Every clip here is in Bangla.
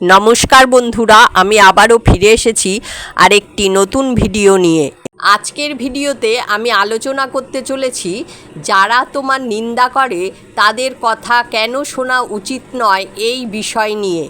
নমস্কার বন্ধুরা, আমি আবারও ফিরে এসেছি আরেকটি নতুন ভিডিও নিয়ে। আজকের ভিডিওতে আমি আলোচনা করতে চলেছি, যারা তোমার নিন্দা করে, তাদের কথা কেন শোনা উচিত নয় এই বিষয় নিয়ে।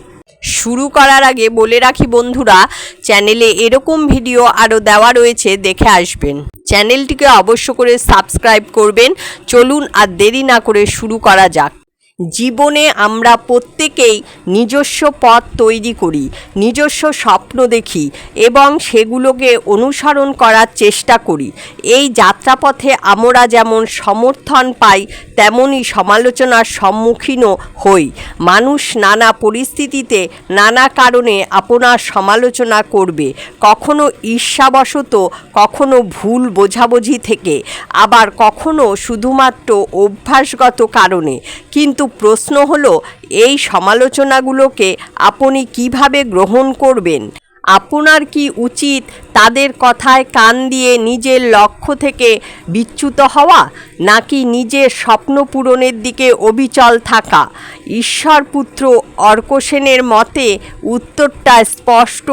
শুরু করার আগে বলে রাখি বন্ধুরা, চ্যানেলে এরকম ভিডিও আরও দেওয়া রয়েছে, দেখে আসবেন। চ্যানেলটিকে অবশ্য করে সাবস্ক্রাইব করবেন। চলুন আর দেরি না করে শুরু করা যাক। জীবনে আমরা প্রত্যেকেই নিজস্ব পথ তৈরি করি, নিজস্ব স্বপ্ন দেখি এবং সেগুলোকে অনুসরণ করার চেষ্টা করি। এই যাত্রাপথে আমরা যেমন সমর্থন পাই তেমনই সমালোচনার সম্মুখীনও হই। মানুষ নানা পরিস্থিতিতে নানা কারণে আপনার সমালোচনা করবে, কখনো ঈর্ষাবশত, কখনো ভুল বোঝাবুঝি থেকে, আবার কখনো শুধুমাত্র অভ্যাসগত কারণে। কিন্তু প্রশ্ন হলো, এই সমালোচনাগুলোকে আপনি কীভাবে গ্রহণ করবেন? আপনার কি উচিত তাদের কথায় কান দিয়ে নিজের লক্ষ্য থেকে বিচ্যুত হওয়া, নাকি নিজের স্বপ্ন পূরণের দিকে অবিচল থাকা? ঈশ্বরপুত্র অর্কসেনের মতে, উত্তরটা স্পষ্ট,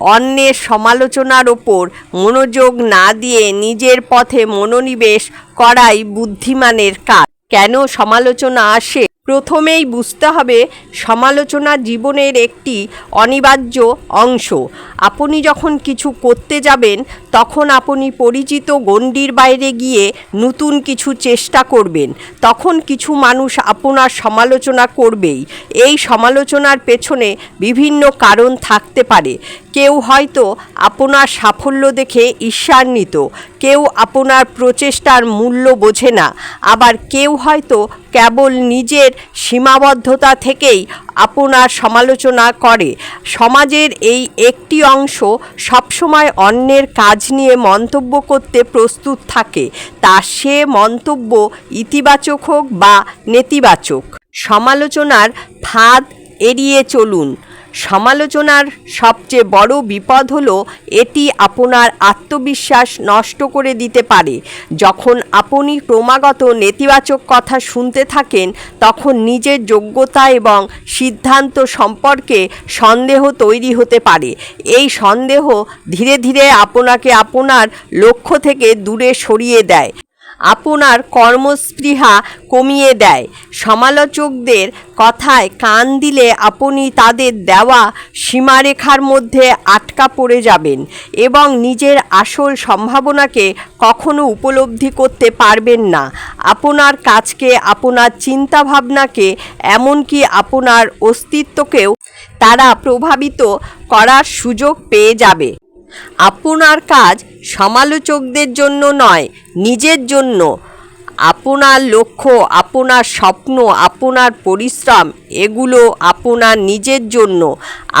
অন্যের সমালোচনার ওপর মনোযোগ না দিয়ে নিজের পথে মনোনিবেশ করাই বুদ্ধিমানের কাজ। কেন সমালোচনা আসে? প্রথমেই বুঝতে হবে সমালোচনা জীবনের একটি অনিবার্য অংশ। আপনি যখন কিছু করতে যাবেন, তখন আপনি পরিচিত গণ্ডির বাইরে গিয়ে নতুন কিছু চেষ্টা করবেন। তখন কিছু মানুষ আপনার সমালোচনা করবেই। এই সমালোচনার পেছনে বিভিন্ন কারণ থাকতে পারে। কেউ হয়তো আপনার সাফল্য দেখে ঈর্ষান্বিত। কেউ আপনার প্রচেষ্টার মূল্য বোঝে না। আবার কেউ হয়তো কেবল নিজের সীমাবদ্ধতা থেকেই আপনার সমালোচনা করে। সমাজের এই একটি অংশ সবসময় অন্যের কাজ নিয়ে মন্তব্য করতে প্রস্তুত থাকে। তা সে মন্তব্য ইতিবাচক হোক বা নেতিবাচক। সমালোচনার ফাঁদ এড়িয়ে চলুন। সমালোচনার সবচেয়ে বড় বিপদ হলো এটি আপনার আত্মবিশ্বাস নষ্ট করে দিতে পারে। যখন আপনি ক্রমাগত নেতিবাচক কথা শুনতে থাকেন, তখন নিজের যোগ্যতা এবং সিদ্ধান্ত সম্পর্কে সন্দেহ তৈরি হতে পারে। এই সন্দেহ ধীরে ধীরে আপনাকে আপনার লক্ষ্য থেকে দূরে সরিয়ে দেয়। আপনার কর্মস্পৃহা কমিয়ে দেয়। সমালোচকদের কথায় কান দিলে আপনি তাদের দেওয়া সীমারেখার মধ্যে আটকা পড়ে যাবেন এবং নিজের আসল সম্ভাবনাকে কখনো উপলব্ধি করতে পারবেন না। আপনার কাজকে, আপনার চিন্তাভাবনাকে, এমনকি আপনার অস্তিত্বকেও তারা প্রভাবিত করার সুযোগ পেয়ে যাবে। আপনার কাজ সমালোচকদের জন্য নয়, নিজের জন্য। আপনার লক্ষ্য, আপনার স্বপ্ন, আপনার পরিশ্রম, এগুলো আপনার নিজের জন্য।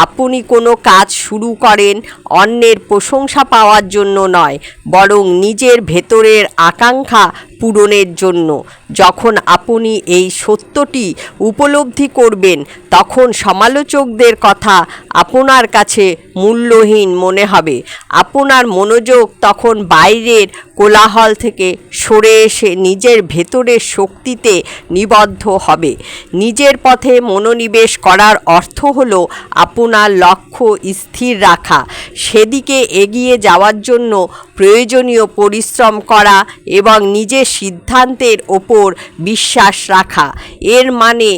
আপনি কোনো কাজ শুরু করেন অন্যের প্রশংসা পাওয়ার জন্য নয়, বরং নিজের ভেতরের আকাঙ্ক্ষা পূরণের জন্য। যখন আপনি এই সত্যটি উপলব্ধি করবেন, তখন সমালোচকদের কথা আপনার কাছে মূল্যহীন মনে হবে। আপনার মনোযোগ তখন বাইরের কোলাহল থেকে সরে এসে নিজের ভেতরের শক্তিতে নিবদ্ধ হবে। নিজের পথে মনোনিবেশ করার অর্থ হল আপনার লক্ষ্য স্থির রাখা। সেদিকে এগিয়ে যাওয়ার জন্য প্রয়োজনীয় পরিশ্রম করা এবং নিজের সিদ্ধান্তের ওপর বিশ্বাস রাখা। এর মানে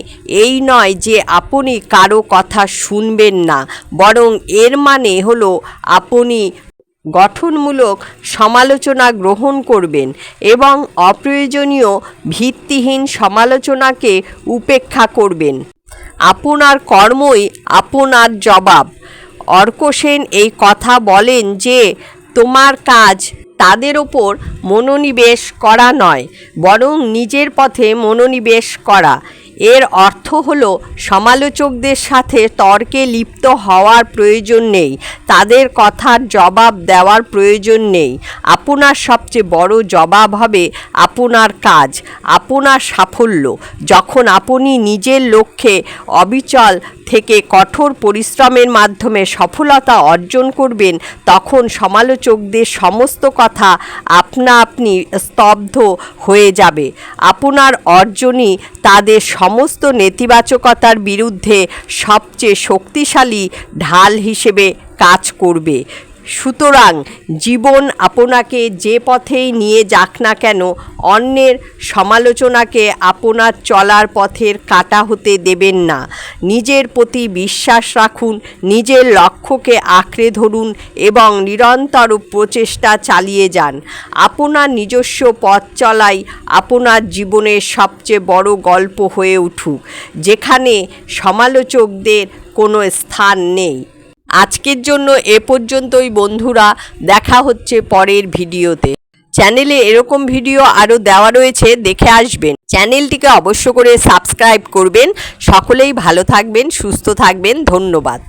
এই নয় যে আপনি কারও কথা শুনবেন না, বরং এর মানে হলো আপনি গঠনমূলক সমালোচনা গ্রহণ করবেন এবং অপ্রয়োজনীয় ভিত্তিহীন সমালোচনাকে উপেক্ষা করবেন। আপনার কর্মই আপনার জবাব। অর্ক সেন এই কথা বলেন যে, তোমার কাজ তাদের ওপর মনোনিবেশ করা নয়, বরং নিজের পথে মনোনিবেশ করা। এর অর্থ হল, সমালোচকদের সাথে তর্কে লিপ্ত হওয়ার প্রয়োজন নেই, তাদের কথার জবাব দেওয়ার প্রয়োজন নেই। আপনার সবচেয়ে বড় জবাব হবে, আপনার কাজ, আপনার সাফল্য। যখন আপনি নিজের লক্ষ্যে অবিচল থেকে কঠোর পরিশ্রমের মাধ্যমে সফলতা অর্জন করবেন, তখন সমালোচকদের সমস্ত কথা আপনা আপনি স্তব্ধ হয়ে যাবে। আপনার অর্জনই তাদের সম সমস্ত নেতিবাচকতার বিরুদ্ধে সবচেয়ে শক্তিশালী ঢাল হিসেবে কাজ করবে। সুতরাং জীবন আপনাকে যে পথেই নিয়ে যাক না কেন, অন্যের সমালোচনাকে আপনার চলার পথের কাটা হতে দেবেন না। নিজের প্রতি বিশ্বাস রাখুন, নিজের লক্ষ্যকে আঁকড়ে ধরুন এবং নিরন্তর প্রচেষ্টা চালিয়ে যান। আপনার নিজস্ব পথ চলাই আপনার জীবনের সবচেয়ে বড় গল্প হয়ে উঠুক, যেখানে সমালোচকদের কোনো স্থান নেই। আজকের জন্য এ পর্যন্তই, বন্ধুরা। দেখা হচ্ছে পরের ভিডিওতে। চ্যানেলে এরকম ভিডিও আরও দেওয়া রয়েছে, দেখে আসবেন। চ্যানেলটিকে অবশ্য করে সাবস্ক্রাইব করবেন। সকলেই ভালো থাকবেন, সুস্থ থাকবেন। ধন্যবাদ।